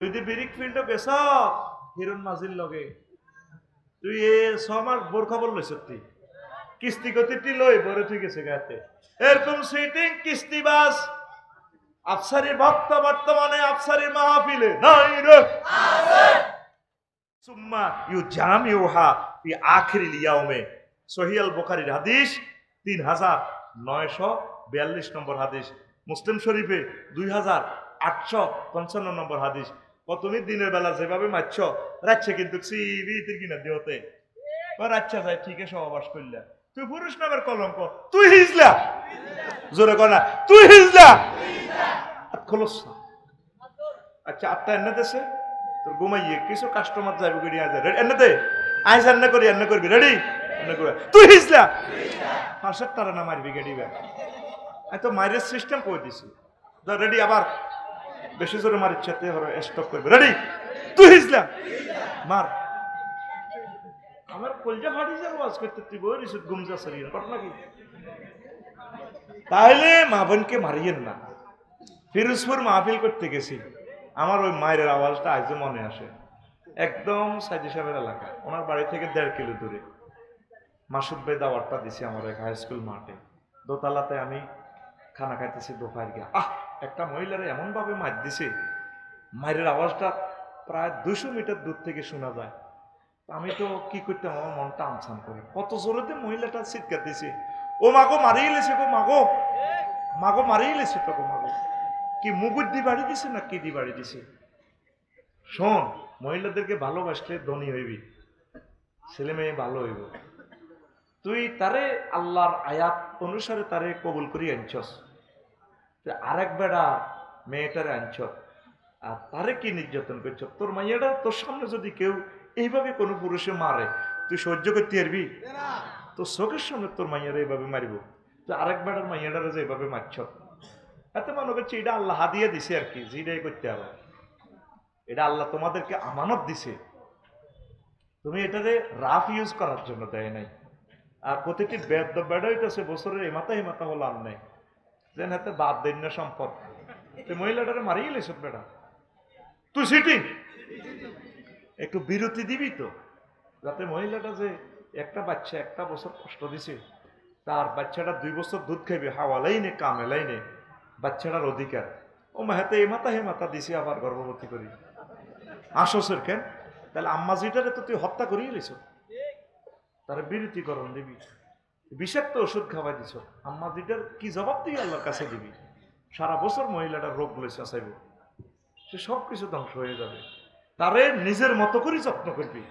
তুই দি বিরিক ফিল্ড গেছ, হিরণ মাঝির লগে। তুই এ ছমাস বোর খবর লইছ তুই কিস্তি গতিটি লই বরে তুই গেছে গাতে এরকম সিটিং কিস্তি বাস আফসারি ভক্ত বর্তমানে আফসারি মাহফিলে নাই রে সুম্মা ইউ জাম ইউহা ফি আখিরিল ইয়াউমে সহিয়াল বুখারীর হাদিস তিন হাজার নয়শো বিয়াল্লিশ নম্বর হাদিস মুসলিম শরীফে দুই হাজার আটশো পঞ্চান্ন নম্বর হাদিস ও তুমি দিনের বেলা যেভাবে মারছ রাচ্ছে কিন্তু সিবিতির কিনা দিওতে ও রাচ্ছা যায় ঠিক আছে সহবাস করলা। তুই পুরুষ নামের কলঙ্ক? তুই হিজলা! জোরে কর না, তুই হিজলা! খোলস না। আচ্ছা আটটা এনে দেশে তোর ঘুমাইয়ে কিছু কাস্টমার যাবে করি আজ। এনে দে। আইস এনে করি, এনে করবি। রেডি এনে করে। তুই হিসলা ফাঁসের তারা না মারবি গেডি ব্যাগ তো মাইরের সিস্টেম করে দিছি? রেডি আবার। বেশি জোরে মার ইচ্ছাতে হলো স্টপ করবে। রেডি তুই হিসলা মার। আমার কলজা ফাটি যাব আজ করতে তুই বই রিসুদ গুমজা সরিয়ে ঘটনা কি তাহলে মা বোনকে মারিয়েন না। ফিরোজপুর মাহফিল করতে গেছি। আমার ওই মায়ের আওয়াজটা আজও মনে আসে। একদম সাইজি সাহেবের এলাকা। ওনার বাড়ি থেকে দেড় কিলো দূরে। মাসুদ ভাই দাওয়ারটা দিছি আমার এক হাই স্কুল মাঠে। দোতলাতে আমি খানা খাইতেছি দোকার গিয়া আহ! একটা মহিলারা এমনভাবে মার দিছে মায়ের আওয়াজটা প্রায় দুশো মিটার দূর থেকে শোনা যায়। আমি তো কি করতাম, আমার মনটা আনসান করে। কত জোরেতে মহিলাটা চিৎকার দিছে, ও মাগো মারিয়ে লেছে গো, মাগো মাগো মারিয়ে লেছে তো গো, মাগো। কি মুগুর দি বাড়ি দিছে না কি দি বাড়ি দিছে? শোন, মহিলাদেরকে ভালোবাসলে ধনী হইবি, ছেলে মেয়ে ভালো হইব। তুই তারে আল্লাহর আয়াত অনুসারে তারে কবুল করি আনছস। তুই আরেক বেড়া মেয়েটারে আনছ আর তারে কি নির্যাতন করছ? তোর মাইয়াটা তোর সামনে যদি কেউ এইভাবে কোনো পুরুষে মারে তুই সহ্য করতে পারবি? তোর চোখের সামনে তোর মাইয়ারা এইভাবে মারিব। তুই আরেক বেড়ার মাইয়াটারে যে এইভাবে মারছ? এতে মনে করছে এটা আল্লাহ হাদিয়ে দিছে আর কি যেটাই করতে হবে। এটা আল্লাহ তোমাদেরকে আমানত দিছে। তুমি এটারে রাফ ইউজ করার জন্য দেয় নাই। আর প্রতিটি বেদ বেড়া হইতেছে বছরের এমাতা হেমাতা হলো আর নাই। যেন হাতে বাদ দেন না সম্পদ। মহিলাটারে মারিয়ে লেছ বেড়া তুই সিটিং। একটু বিরতি দিবি তো, যাতে মহিলাটা যে একটা বাচ্চা একটা বছর কষ্ট দিছে, তার বাচ্চাটা দুই বছর দুধ খাইবে হাওয়ালাই নে কামেলাই নে বাচ্চাটার অধিকার। ও হাতে এমাতা হে মাতা দিছি আবার গর্ভবতী করি। আসসের কেন? তাহলে আম্মা জিটারে তো তুই হত্যা করিয়ে লিছ তারা বিরতিকরণ দিবি। বিষাক্ত ওষুধ খাওয়াই দিছ। আম্মা জিটার কি জবাব তুই আল্লাহর কাছে দিবি? সারা বছর মহিলাটার রোগ লইছে চাইব সে সব কিছু ধ্বংস হয়ে যাবে। তারে নিজের মতো করে যত্ন করবি।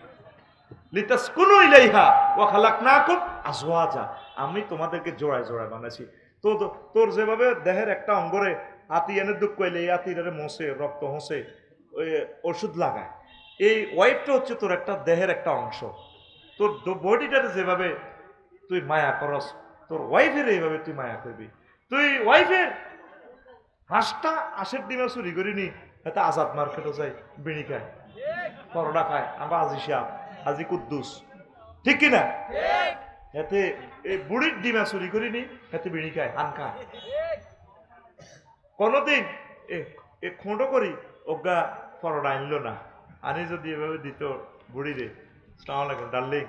লিতাস কোনো ইলাইহা ও খালাক না খুব আজওয়াজা। আমি তোমাদেরকে জোড়ায় জোড়ায় বানাইছি। তো তোর যেভাবে দেহের একটা অঙ্গরে হাতি এনে দুঃখ কইলে, এই হাতিটারে মশে রক্ত হসে ওষুধ লাগায়। এই ওয়াইফটা হচ্ছে তোর একটা দেহের একটা অংশ। তোর বডিটারে যেভাবে তুই মায়া করস। তোর ওয়াইফের এইভাবে তুই মায়া করবি। তুই ওয়াইফের হাঁসটা আশের ডিমে চুরি করিনি এতে আজাদ মার্কেটও যাই, বিড়ি খায় পরোটা খায় আমরা আজি শাহ আজি কুদ্দুস। ঠিক কিনা এতে এই বুড়ির ডিমা চুরি করিনি এতে বিড়ি খায় আন খায় কোনোদিন এ খোঁটো করি, অজ্ঞা পরোটা আনলো না। আনি যদি এভাবে দিত বুড়ি রে সালাম আলাইকুম ডার্লিং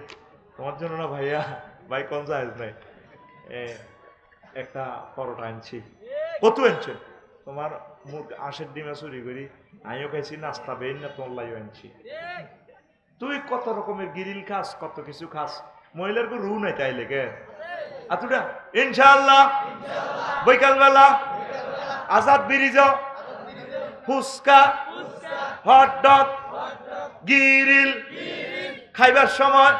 তোমার জন্য না ভাইয়া ভাই, কোন সাইজ নাই? একটা পরোটা আনছি। কত আনছো? তোমার মুখ আঁশের ডিমে চুরি করি, আমিও খাইছি, নাস্তা বেইন না, তোমার লাইও আনছি। তুই কত রকমের গিরিল খাস, কত কিছু খাস, মহিলার কো রু নাই তাইলে, কে? আতুটা, ইনশাআল্লাহ। বৈকালবেলা, Azad bridge, fuchka hot dog grill, খাইবার সময়,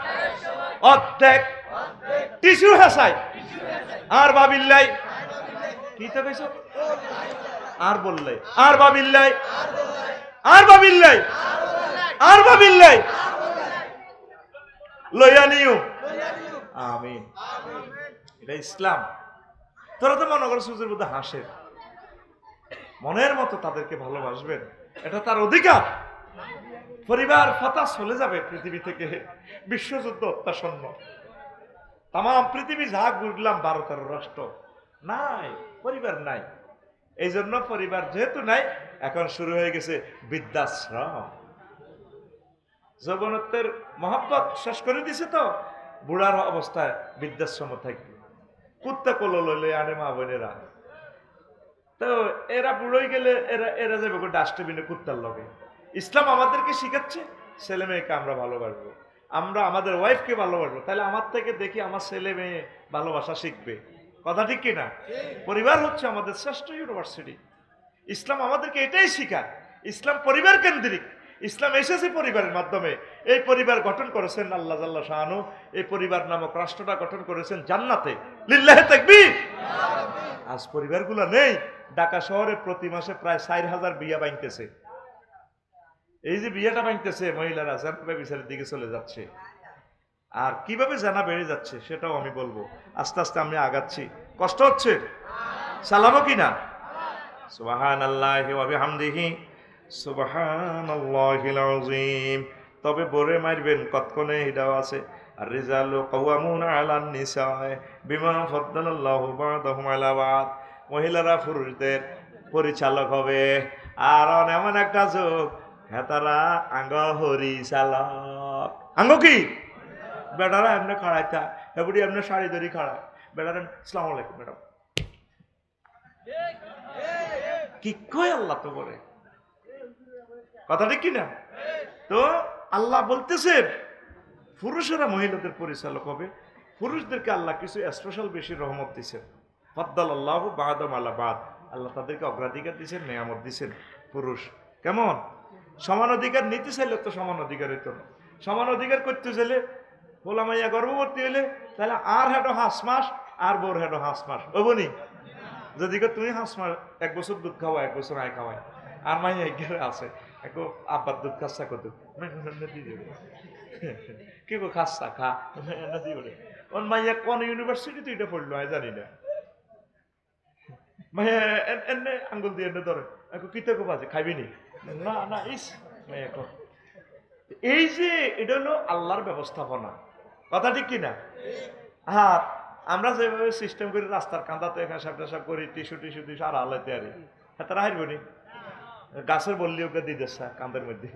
অর্ধেক টিস্যু হেসাই আর বাবিল্লাই। কি তো আর আর বাবিল্লাই। আর বাবিল্লাই। আর বাবিল্লাই। লইয়া আমিন। এটা ইসলাম। তোরা তো মনে করো সূর্যের মধ্যে হাসের মনের মতো তাদেরকে ভালোবাসবেন। এটা তার অধিকার। পরিবার, ফাতা চলে যাবে পৃথিবী থেকে। বিশ্বযুদ্ধ অত্যাসন্ন। তাম পৃথিবী যা ঘুরলাম বারো তেরো রাষ্ট্র। নাই, পরিবার নাই। এই জন্য পরিবার যেহেতু নাই, এখন শুরু হয়ে গেছে বৃদ্ধাশ্রম। যৌবনত্বের মহব্বত শেষ করে দিছে তো, বুড়ার অবস্থায় বৃদ্ধাশ্রম থাকবে। কুত্তা কোলো লইলে আনে মা বোনেরা। তো এরা বুড়োই গেলে এরা এরা যাবে ডাস্টবিনে কুত্তার লগে। ইসলাম আমাদেরকে শিখাচ্ছে, ছেলে মেয়েকে আমরা ভালোবাসবো। আমরা আমাদের ওয়াইফকে ভালোবাসবো। তাহলে আমার থেকে দেখি আমার ছেলে মেয়ে ভালোবাসা শিখবে। কথা ঠিক কিনা? পরিবার হচ্ছে আমাদের শ্রেষ্ঠ ইউনিভার্সিটি ইসলাম আমাদেরকে এটাই শিখায়। ইসলাম পরিবার কেন্দ্রিক। ইসলাম এসেছে পরিবারের মাধ্যমে। এই পরিবার গঠন করেছেন আল্লাহ জাল্লাহ শাহানু। এই পরিবার নামক রাষ্ট্রটা গঠন করেছেন জান্নাতে। লিল্লাহে তাকবীর। আজ পরিবারগুলো নেই। ঢাকা শহরে প্রতি মাসে প্রায় চার হাজার বিয়া বাইনতেছে। এই যে বিয়েটা ভাঙতেছে মহিলারা জানাবে বিচারের দিকে চলে যাচ্ছে। আর কীভাবে জানা বেড়ে যাচ্ছে সেটাও আমি বলব। আস্তে আস্তে আমি আগাচ্ছি। কষ্ট হচ্ছে? চালাবো কি না? সুবাহান আল্লাহ হামদিহি সুবাহান আল্লাহিম তবে বরে মারবেন, কতক্ষণে এটাও আছে। আর রিজালু কওয়ামুন আলান নিসায় বিমা ফদ্দালাল্লাহু বাদাহুম আলা মহিলারা পুরুষদের পরিচালক হবে। আর এমন একটা যোগ হেতারা আঙ্গ হরি চালক আঙ্গ কি? বেটারা এমনি খাড়াইতা এবারে এমনি শাড়ি ধরি খাড়ায়। বেটারা সালাম আলাইকুম ম্যাডাম। কি কয় আল্লাহ তো বলে কথা ঠিক কিনা? তো আল্লাহ বলতেছেন পুরুষেরা মহিলাদের পরিচালক হবে। পুরুষদেরকে আল্লাহ কিছু স্পেশাল বেশি রহমত দিছেন। ফদ্দাল আল্লাহ বাদম আল্লাহ বাদ। আল্লাহ তাদেরকে অগ্রাধিকার দিচ্ছেন নেয়ামত দিছেন পুরুষ। কেমন? সমান অধিকার নিতে চাইলে তো সমান অধিকার হইতো না। সমান অধিকার করতে চাইলে বলা মাইয়া গর্ভবতী হইলে তাহলে আর হেডো হাঁস মাস, আর বোর হেডো হাঁস মাস। হবনি যদি তুমি হাঁস মাস, এক বছর দুধ খাওয়া, এক বছর আয় খাওয়াই আর মাইয়া এগিয়ে আছে। এক আব্বার দুধ খাচ্ছা কত কি গো খাচ্ছা, খা। নদী বলে ওর মাইয়া কোন ইউনিভার্সিটি তুই এটা পড়ল, আমি জানি না। মাইয়া এনে আঙ্গুল দিয়ে এনে ধরে। এখন কিতে কো বাজে, খাইবি নি? না না এই যে, এটা হলো আল্লাহর ব্যবস্থাপনা। কথা ঠিক কিনা? আর আমরা যেভাবে সিস্টেম করি, রাস্তার কান্দাতে এখানে সাপ করি টিসু টিসু টিসু আর আলাইতে আরি হ্যাঁ তারা হারবো গাছের বললি ওকে দিয়ে দিচ্ছে কান্দের মধ্যে।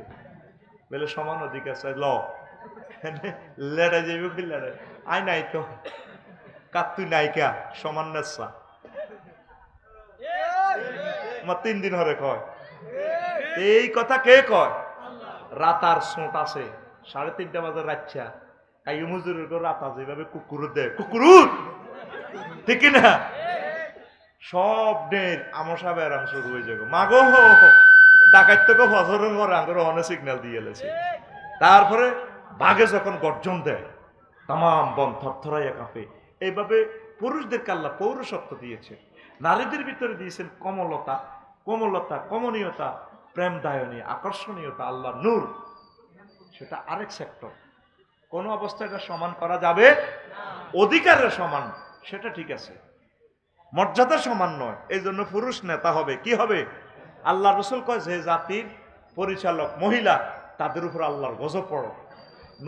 বলে, সমান অধিক আছে, ল। লেড়ে যাবি কি লেড়ে? আই নাই তো। কার তুই নাইকা সমান নেশা আমার তিন দিন হরে কয়। এই কথা কে কয়? রাতার সোঁট আছে, সাড়ে তিনটা বাজে রাচ্ছা কাই মজুরের করে রাতা যেভাবে কুকুর দেয়। কুকুর ঠিক না সব নের আমসা ব্যারাম শুরু হয়ে যাবে। মাগো ডাকাত তোকে ফসরের পরে আঙ্গুর অনেক সিগন্যাল দিয়ে এলেছে তারপরে বাঘে যখন গর্জন দেয়, তামাম বন থরথরাইয়া কাঁপে। এইভাবে পুরুষদেরকে আল্লাহ পৌরসত্ব দিয়েছে। নারীদের ভিতরে দিয়েছেন কমলতা। কোমলতা, কমনীয়তা। প্রেমদায়নী, আকর্ষণীয়তা আল্লাহ নূর। সেটা আরেক সেক্টর কোনো অবস্থায় এটা সমান করা যাবে? অধিকারের সমান, সেটা ঠিক আছে। মর্যাদা সমান নয় এই জন্য পুরুষ নেতা হবে। কি হবে? আল্লাহ রসুল কয়, যে জাতির পরিচালক মহিলা, তাদের উপর আল্লাহর গজব পড়ো।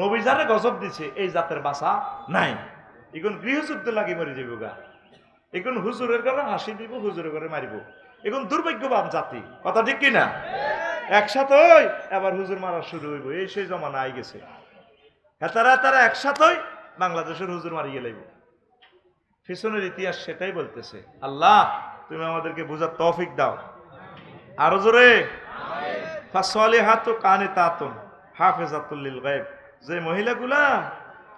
নবী যারে গজব দিছে, এই জাতের বাসা নাই। এখন গৃহযুদ্ধ লাগি মরি যাব গা এখন হুজুরের ঘরে হাসি দিব, হুজুরের ঘরে মারিব। এখন দুর্ভাগ্যবান জাতি। কথা ঠিক কিনা? একসাথে এবার হুজুর মারা শুরু হইব। এই সেই জমানা আই গেছে। হেতারা তারা একসাথেই বাংলাদেশের হুজুর মারিয়ে লাইব। পিছনের ইতিহাস সেটাই বলতেছে। আল্লাহ, তুমি আমাদেরকে বুঝার তৌফিক দাও। আরও জোরে? ফাসলে হাত কানে তাতন হাফেজাতুল্লিল গায়েব। যে মহিলাগুলা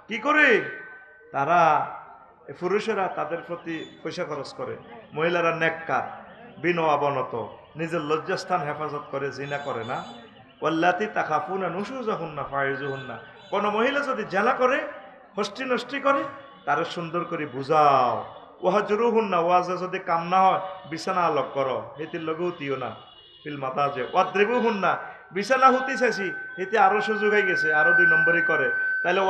কি করে? তারা পুরুষেরা তাদের প্রতি পয়সা খরচ করে। মহিলারা নেককার। বিনয় অবনত, নিজের লজ্জাস্থান হেফাজত করে, জিনা করে না। ওল্লাতি তাকাফুন না নুসু যখন না কোনো মহিলা যদি জেলা করে হস্টি নষ্টি করে, তারে সুন্দর করে বুঝাও। ওহা জরু হুন না ওয়াজে যদি কাম না হয়, বিছানা আলোক করো এটির লগে উতিও না। ফিল মাথা যে ওয়াদ্রিবু হুন না বিছানা হুতি চাইছি এতে আরও সুযোগ হয়ে গেছে, আরও দুই নম্বরই করে। তাহলে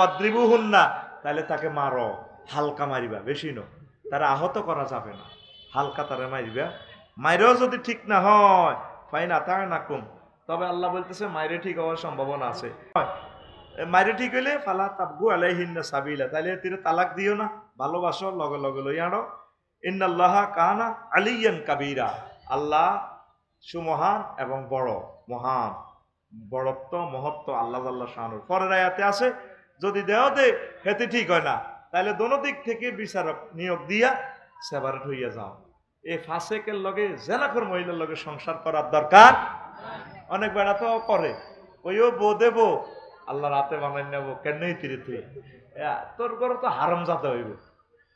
হুন না তাহলে তাকে মারো। হালকা মারিবা, বেশি ন তারা আহত করা যাবে না। হালকা তারা মারিবা। মাইরেও যদি ঠিক না হয়, ফাইন আতার নাকুম তবে আল্লাহ বলতেছে মাইরে ঠিক হওয়ার সম্ভাবনা আছে। এ মাইরে ঠিক হইলে, ফালা তাবগু আলাইহিন সাবিলা। তাহলে তিনি তালাক দিও না, ভালোবাসো, লগে লগে লই আনো। ইন্নাল্লাহ কানা আলিয়ান কাবিরা। আল্লাহ সুমহান এবং বড়, মহান। বড়ত্ব, মহত্ব, আল্লাহ আল্লাহ শাহানুর। পরের আয়াতে আছে, যদি দেহ দে, হেতে ঠিক হয় না। তাহলে দোনো দিক থেকে বিচারক নিয়োগ দিয়া সেপারেট হইয়া যাও। এই ফাঁসেকের লগে জেনাখর মহিলার লগে সংসার করার দরকার? অনেক বেড়া তো করে। ওইও বো, দেবো। আল্লাহ রাতে বানাই নেব, কেনই তিরে তুই তোর ঘরে তো হারাম যাতে হইব।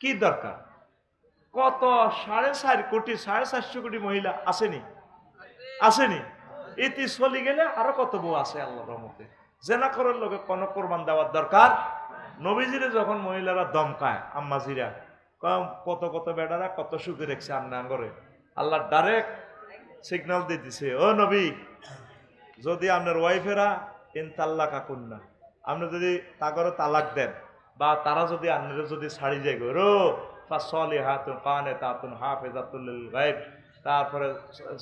কি দরকার? কত, সাড়ে চার কোটি, সাড়ে চারশো কোটি মহিলা আসেনি? আসেনি? ইতি চলি গেলে আরও কত বউ আছে আল্লাহ রহমতে? জেনা করার লোকে কোনো কোরবান দেওয়ার দরকার? নবীজিরে যখন মহিলারা দমকায়, আম্মাজিরা কত কত বেড়ারা কত সুখে রেখছে আন্না করে আল্লাহ ডাইরেক্ট সিগন্যাল দিয়ে দিছে, ও নবী, যদি আপনার ওয়াইফেরা ইন কাকুন না আপনি যদি তাগরে তালাক দেন, বা তারা যদি আপনারা যদি ছাড়ি যায় গো, রো ফাসলি হাতুন কানে তাতুন হাফেজাতুল গায়েব, তারপরে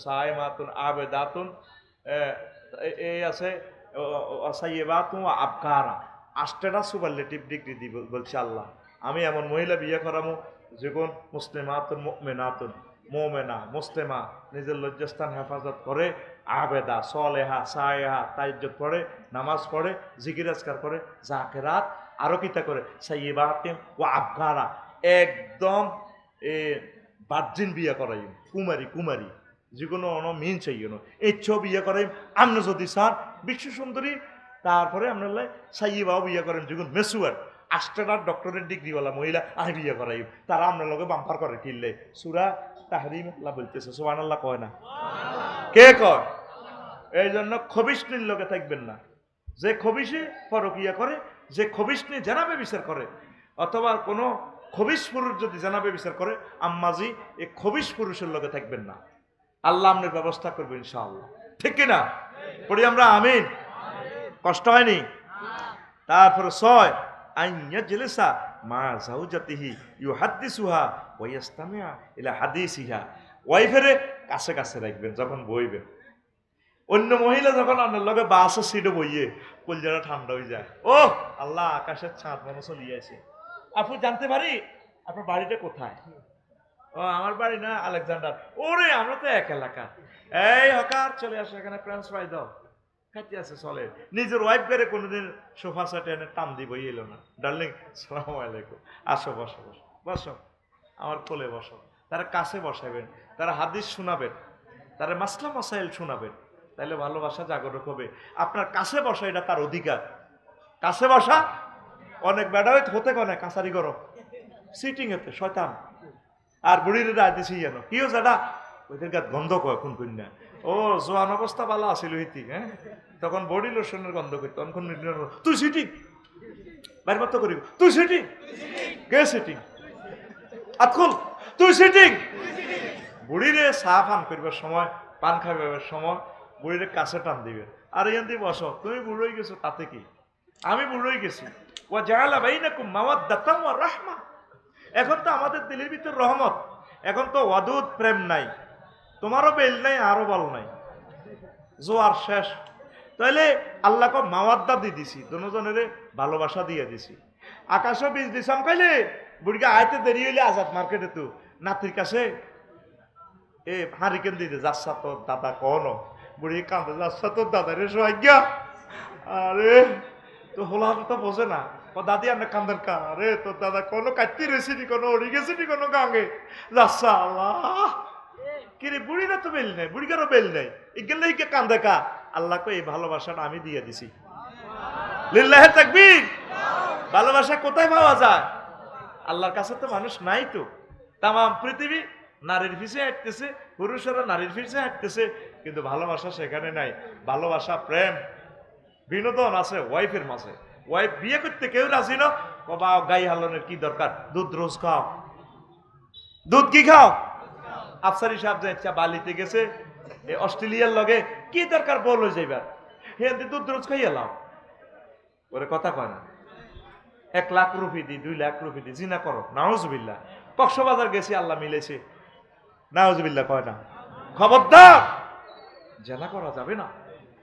সাই মাতুন আবে দাতুন এই আছে সাইয়েবাতুন আবকারা। আষ্টেটা সুপারলেটিভ ডিগ্রি দি বলছে আল্লাহ। আমি এমন মহিলা বিয়ে করামো, যখন মুসলিমাতুন মুমিনাতুন, মোমেনা মুস্তেমা নিজের লজ্জাস্থান হেফাজত করে, আবেদা, সলেহা, সায়েহা, তাইজ্জত পড়ে নামাজ পড়ে জিকিরাজকার করে, জাকেরাত আরও কিতা করে সাইয়েবাতিম ও আবকারা একদম, এ বার্জিন বিয়ে করাই কুমারী কুমারী যেগুলো অন মিন চাই ইচ্ছেও বিয়ে করাই আপনি যদি চান বিশ্ব সুন্দরী, তারপরে আপনার সাইয়েবাও বিয়ে করেন যখন মেসুয়ার আষ্টার ডক্টরের ডিগ্রিওয়ালা মহিলা আমি বিয়ে করাই তারা আপনার লগে বাম্পার করে কিনলে সুরা তাহারিম আল্লাহ বলতেছে সোহান আল্লাহ কয় না কে কয় এই জন্য খবিষ্ণীর লোকে থাকবেন না। যে খবিসে পরকিয়া করে, যে খবিষ্ণী জানাবে বিচার করে, অথবা কোনো খবিস পুরুষ যদি জানাবে বিচার করে, আম্মাজি, এই খবিস পুরুষের লোকে থাকবেন না। আল্লাহ আপনার ব্যবস্থা করবে ইনশাআল্লাহ। ঠিক কিনা? পড়ি আমরা আমিন। কষ্ট হয়নি? তারপরে ছয়। আইয়া জেলেসা মা জাউজাতিহি ইউ হাদ্দিসুহা ওয়াইয়াস্তামিয়া ইলা হাদিসিহা। ওয়াইফেরে কাছে কাছে রাখবেন, যখন বইবেন। অন্য মহিলা যখন আপনার লগে বাসে সিটে বইয়ে কলজাটা ঠান্ডা হয়ে যায়। ও আল্লাহ আকাশের ছাদ মনে চলিয়ে আছে আপু, জানতে পারি? আপনার বাড়িটা কোথায়? ও, আমার বাড়ি না আলেকজান্ডার। ওরে, আমরা তো এক এলাকা। এই হকার, চলে আসো এখানে ফ্রেন্স ফ্রাই দাও। খাইতে আছে, চলে। নিজের ওয়াইফ করে কোনোদিন সোফা সেটে এনে টান দিব এলো না। ডার্লিং সালাম আলাইকুম। আসো, বসো বসো। বসো। আমার কোলে বসো। তারা কাছে বসাবেন, তারা হাদিস শোনাবেন, তারা মাসলা মাসাইল শোনাবেন। তাহলে ভালোবাসা জাগরক হবে। আপনার কাছে বসা এটা তার অধিকার। কাছে বসা, অনেক বেড়া হতে কনে কাছারি করো সিটিং এতে, শয়তান। আর বুড়ির দিছি যেন। কিও জাডা ওইদের গাত গন্ধ কয় কোন কন্যা ও, জোয়ান অবস্থা ভালো আছিল হইতি হ্যাঁ? তখন বডি লোশনের গন্ধ করতো তখন তুই সিটিং বাইর করি তুই সিটিং কে সিটিং আতকুল তুই সিটিং বুড়িরে চা পান করবার সময়, পান খাইবার সময়, বুড়িরে কাছে টান দিবে। আর এখান দিয়ে বসো, তুমি বুড়োই গেছো, তাতে কি? আমি বুড়োই গেছি। ও জাহালা ভাই না মামাদ দাতাম রাহমা। এখন তো আমাদের দিলের ভিতর রহমত। এখন তো অদূত প্রেম নাই। তোমারও বেল নাই আরও বল নাই। জোয়ার শেষ। তাহলে আল্লাহকে মাওয়াদ্দা দিয়ে দিছি, দুজনের ভালোবাসা দিয়ে দিছি। আকাশও বীজ দিছাম, কাইলে বুড়িকে আইতে দেরি হইলে আজাদ মার্কেটে তো নাতির কাছে, এ, হারিকেন দিতে যাচ্ছা তোর দাদা কন বুড়ি কান্দে যাচ্ছা তোর দাদা রে সোহাগ্যা আরে, তো হোলা তো বোঝে না। ও দাদি আপনি কান্দেন কা? আরে, তোর দাদা কোনো কাটতে রেসিনি কোনো ওড়ি গেছিনি কোনো গাঙ্গে যাচ্ছা আল্লাহ। কিরে, বুড়িরা তো বেল নেই বুড়িকারও বেল নেই এগুলো কে কান্দে কা? আল্লাহকে এই ভালোবাসাটা আমি দিয়ে দিছি। লিল্লাহে তাকবীর। ভালোবাসা কোথায় পাওয়া যায়? আল্লাহর কাছে তো মানুষ নাই তো। তাম পৃথিবী নারীর পিছিয়ে হাঁটতেছে, পুরুষেরা নারীর পিছিয়ে হাঁটতেছে, কিন্তু ভালোবাসা সেখানে নাই। ভালোবাসা প্রেম। বিনোদন আছে ওয়াইফের মাঝে। ওয়াইফ বিয়ে করতে কেউ রাজি না। বাবা গাই হালনের কি দরকার? দুধ রোজ খাও। দুধ কি খাও? আফসারি সাহেব বালিতে গেছে অস্ট্রেলিয়ার লগে, কি দরকার বলো যাইবার হ্যাঁ দুধ রোজ খাই এলাম ওরে কথা কয় না। এক লাখ রুপি দি, দুই লাখ রুপি দি, জিনা করো। নাওজবিল্লা কক্সবাজার গেছি, আল্লাহ মিলেছে। নাওজবিল্লা কয় না। খবরদার! জেলা করা যাবে না।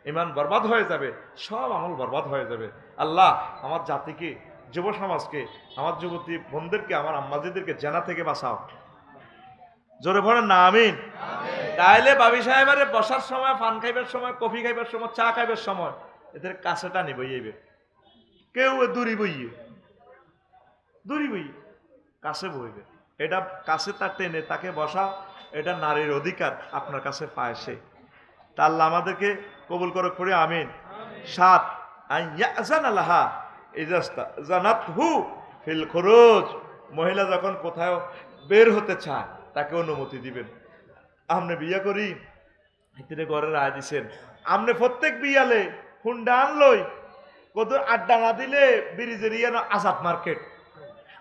ইমান বরবাদ হয়ে যাবে। সব আমল বরবাদ হয়ে যাবে। আল্লাহ আমার জাতিকে, যুব সমাজকে, আমার যুবতী বোনদেরকে, আমার আম্মাজিদেরকে জেনা থেকে বাঁচাও। জোরে ভরেন না আমিন। তাইলে বাবি সাহেবের বসার সময় পান খাইবার সময় কফি খাইবার সময় চা খাইবার সময় এদের কাছে টানি বইয়েবে কেউ দূরি বইয়ে। দূরি বইয়ে। কাছে বইবে এটা কাছে তার টেনে তাকে বসা এটা নারীর অধিকার আপনার কাছে পায় সে। তা আল্লাহ আমাদেরকে কবুল করে করে আমিন। সাত আল্লাহা ইজাস্তা জানাত হু ফিল খরচ মহিলা যখন কোথাও বের হতে চায় তাকে অনুমতি দিবেন। আমনে বিয়া করি হিতিরে ঘরে রায় দিছেন। আমনে প্রত্যেক বিয়ালে হুন্ডা আনলই কত আড্ডা না দিলে ব্রিজের ইয়ে আজাদ মার্কেট।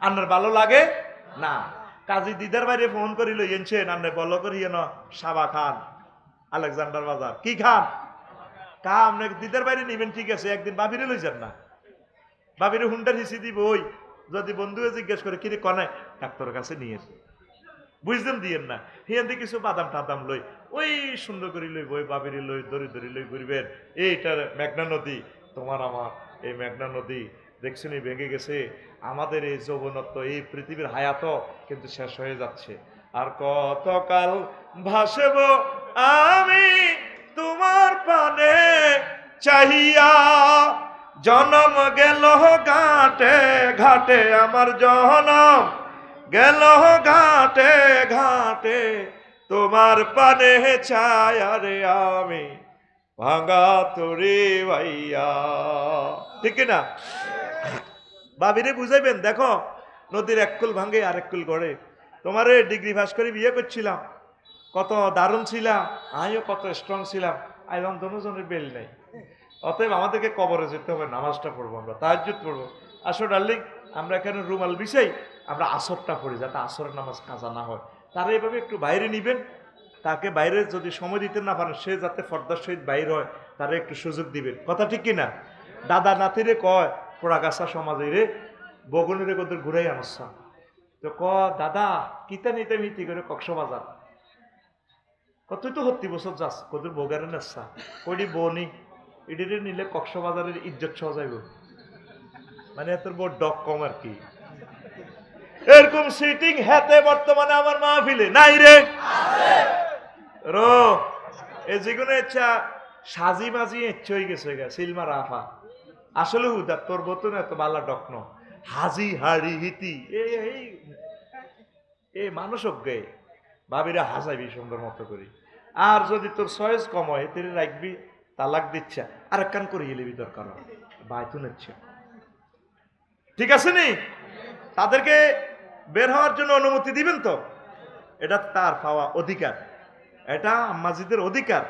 আপনার ভালো লাগে? না। কাজী দিদার বাইরে ফোন করি লইয়েছেন আন্নে বলো করি না সাবা খান, আলেকজান্ডার বাজার। কি খান? কা আপনি দিদার বাইরে নিবেন, ঠিক আছে, একদিন বাবিরে লই যান না। বাবিরে হুন্ডার হিসি দিব, ওই, যদি বন্ধুকে জিজ্ঞেস করে, কিরে কনে? ডাক্তারের কাছে নিয়ে এসে। বুঝলেন দিয়েন না। হিয়ান্দি কিছু বাদাম টাদাম লই, ওই সুন্দর করে লই বই বাবিরি লই, দড়ি দড়ি লই ঘুরবেন। এইটার মেঘনা নদী, তোমার আমার এই মেঘনা নদী দেখছেনি ভেঙে গেছে। আমাদের এই যৌবনত্ব, এই পৃথিবীর হায়াত কিন্তু শেষ হয়ে যাচ্ছে। আর কতকাল ভাসব আমি তোমার পানে চাহিয়া, জনম গেল ঘাটে ঘাটে আমার জনম। গেল ঘাটে ঘাটে, তোমার পানে ছায়া রে আমি, ভাঙা তোরে ভাইয়া। ঠিক না বাবিরে বুঝাইবেন, দেখো, নদীর এক কুল ভাঙে আর এক কুল গড়ে। তোমারে ডিগ্রি পাস করে বিয়ে করছিলাম। কত দারুণ ছিলাম, আমিও কত স্ট্রং ছিলাম, আইলাম দুজনের বেল নাই। অতএব আমাদেরকে কবরে যেতে হবে, নামাজটা পড়ব আমরা, তাহাজ্জুদ পড়ব। আসো ডার্লিং আমরা এখানে রুমাল বিছাই আমরা আসরটা পড়ি, যাতে আসরের নামাজ কাজা না হয়। তারা এভাবে একটু বাইরে নিবেন। তাকে বাইরে যদি সময় দিতে না পারেন, সে যাতে ফর্দার সহিত বাইর হয়, তারা একটু সুযোগ দিবেন। কথা ঠিক কিনা? দাদা নাতিরে কয় পোড়াগাছা সমাজে রে, বগনের কদের ঘুরাই আনসাম তো ক, দাদা, কিতা নিতে মিতি করে কক্সবাজার? কত তো হত্তি বছর যাস কদর বগারে নেসা কইডি বনি, ইডিরে নিলে কক্সবাজারের ইজ্জত সহ যাইব মানে এত বড় ডক কম আর কি। এরকম সিটিং হাতে বর্তমানে আমার মাহফিলে নাই রে। রো এই যেগুলো ইচ্ছা সাজি মাজি ইচ্ছে হয়ে গেছে গা, সিলমা রাফা। আসলে হুদা, তোর বতন এত বালা ডকন। হাজি, হাড়ি, হিতি এই এই মানুষ গে ভাবিরা হাসাইবি সুন্দর মতো করি। আর যদি তোর সয়েজ কম হয় তুই রাখবি, তালাক দিচ্ছে। আর কান করে এলিবি দরকার বাইতুন ইচ্ছে ঠিক আছে নি? তাদেরকে বের হওয়ার জন্য অনুমতি দিবেন তো? এটা তার পাওয়া অধিকার। এটা আম্মাজিদের অধিকার।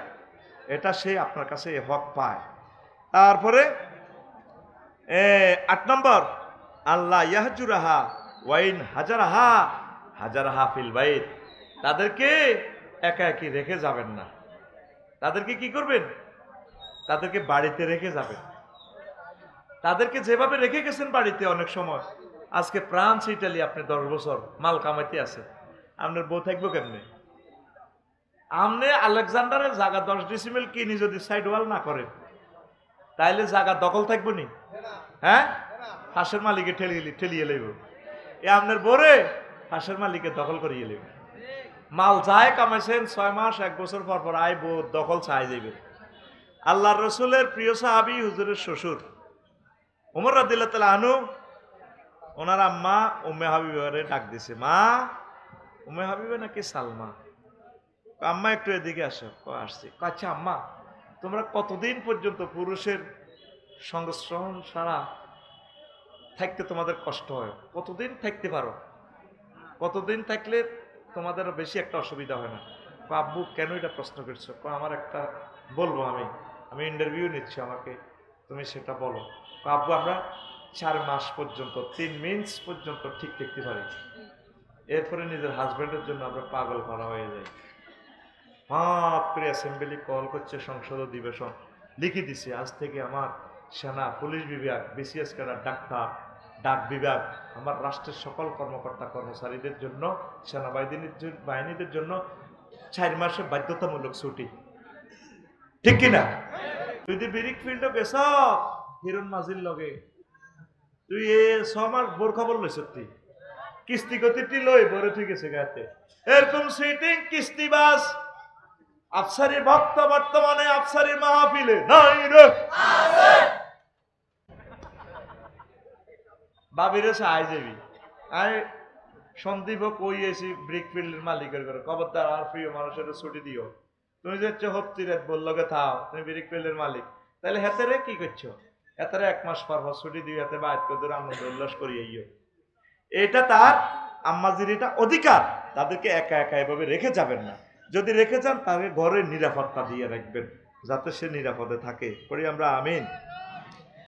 এটা সে আপনার কাছে হক পায়। তারপরে আট নম্বর আল্লাহ ইয়াহজুরাহা ওয়াইন হাজারাহা হাজারাহা ফিল বাইত। তাদেরকে একা একই রেখে যাবেন না। তাদেরকে কি করবেন? তাদেরকে বাড়িতে রেখে যাবেন। তাদেরকে যেভাবে রেখে গেছেন বাড়িতে অনেক সময় আজকে ফ্রান্স, ইটালি, আপনি দশ বছর মাল কামাইতে আছে আপনার বউ থাকব কেমনে? আপনি আলেকজান্ডারের জায়গা দশ ডিসিমেল কিনি যদি সাইড ওয়াল না করেন তাইলে জায়গা দখল থাকব নি? হ্যাঁ? হাঁসের মালিকে ঠেলিয়ে ঠেলিয়ে লইব। এ আপনার বোরে হাঁসের মালিকে দখল করিয়ে লইব। মাল যায় কামাইছেন ছয় মাস, এক বছর পর পর আয় বউ দখল চাই যাইবে। আল্লাহর রসুলের প্রিয় সাহাবি হুজুরের শ্বশুর ওমর রাদিল্লা তালা আনু ওনার আম্মা উম্মে হাবিবারে ডাক দিছে, মা, উম্মে হাবিবা নাকি সালমা? আম্মা, একটু এদিকে আসো। আসছি। আচ্ছা আম্মা, তোমরা কতদিন পর্যন্ত পুরুষের সংস্রণ সারা থাকতে তোমাদের কষ্ট হয়? কতদিন থাকতে পারো? কতদিন থাকলে তোমাদের বেশি একটা অসুবিধা হয় না? আব্বু, কেন এটা প্রশ্ন করছ? আমার একটা বলব আমি আমি ইন্টারভিউ নিচ্ছি, আমাকে তুমি সেটা বলো। আব্বু, আমরা চার মাস পর্যন্ত, তিন মিনিটস পর্যন্ত ঠিক থাকতে পারি। এরপরে নিজের হাজবেন্ডের জন্য আমরা পাগল করা হয়ে যাই। হাত করে অ্যাসেম্বলি কল করছে, সংসদ অধিবেশন। লিখে দিছে, আজ থেকে আমার সেনা, পুলিশ বিভাগ বিসিএস ক্যাডার, ডাক্তার, ডাক বিভাগ, আমার রাষ্ট্রের সকল কর্মকর্তা, কর্মচারীদের জন্য, সেনাবাহিনীর বাহিনীদের জন্য চার মাসে বাধ্যতামূলক ছুটি। ঠিক কিনা? তো বিরিক ফিল্ড গেছ, হিরণ মাঝির লগে তুই এ ছ মাস বোর খবর লইছ তুই কিস্তি গতিটি লই বরে ঠিক আছে গাতে। এরকম সিটিং কিস্তি বাস আফসারি ভক্ত বর্তমানে আফসারি মাহফিলে নাই রে। বাবিরে সাহায যাবি। আমি সন্দীপ কই এসি ব্রিক ফিল্ডের মালিকের করে খবরদার আর প্রিয় মানুষের ছুটি দিও। তুমি যে হচ্ছে হপ্তি রাত বললোকে থাও, তুমি ব্রিক ফিল্ডের মালিক। তাহলে হেতে রে কি করছ? হেতে এক মাস পর পর ছুটি দিয়ে হাতে বাইর করে আনন্দ উল্লাস করি আইও এটা তার আম্মাজির এটা অধিকার। তাদেরকে একা একা এভাবে রেখে যাবেন না। যদি রেখে যান, তাকে ঘরের নিরাপত্তা দিয়ে রাখবেন, যাতে সে নিরাপদে থাকে। করি আমরা আমিন।